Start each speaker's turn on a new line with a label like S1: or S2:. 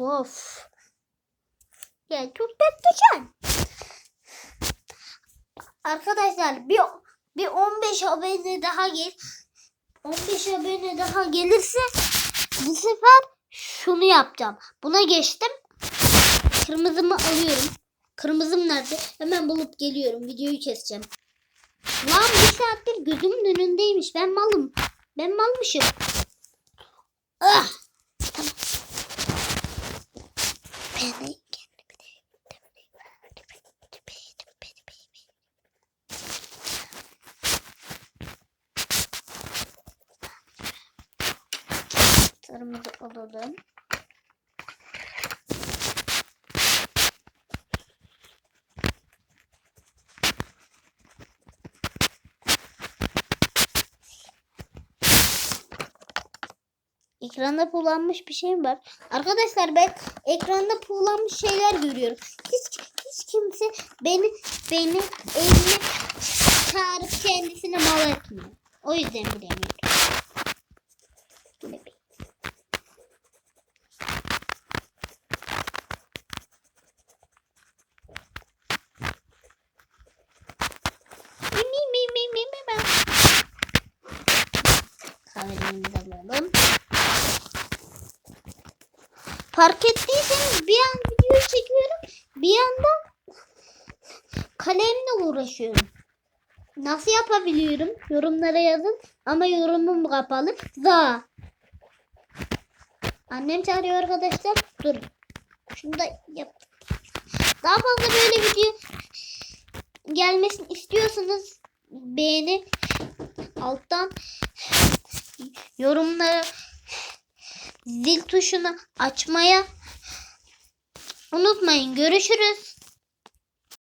S1: Of. Ya çok tatlısın. Arkadaşlar bir bir 15 abone daha gel. 15 abone daha gelirse bu sefer şunu yapacağım. Buna geçtim. Kırmızımı alıyorum. Kırmızım nerede? Hemen bulup geliyorum. Videoyu keseceğim. Lan bir saattir gözümün önündeymiş. Ben malım. Ben malmışım. Ah! Ben Sarımızı Ekranda kullanmış bir şey mi var? Arkadaşlar ben ekranda kullanmış şeyler görüyorum. Hiç hiç kimse beni beni evine çağırıp kendisine mal etmiyor. O yüzden bilemiyorum. Yine bir- Mi mi mi mi mi mi mi. Kahvelerimizi alalım. Fark ettiyseniz bir an video çekiyorum. Bir yandan kalemle uğraşıyorum. Nasıl yapabiliyorum? Yorumlara yazın. Ama yorumum kapalı. Za. Annem çağırıyor arkadaşlar. Dur. Şunu da yap. Daha fazla böyle video gelmesini istiyorsanız beğeni alttan yorumlara zil tuşunu açmaya unutmayın. Görüşürüz.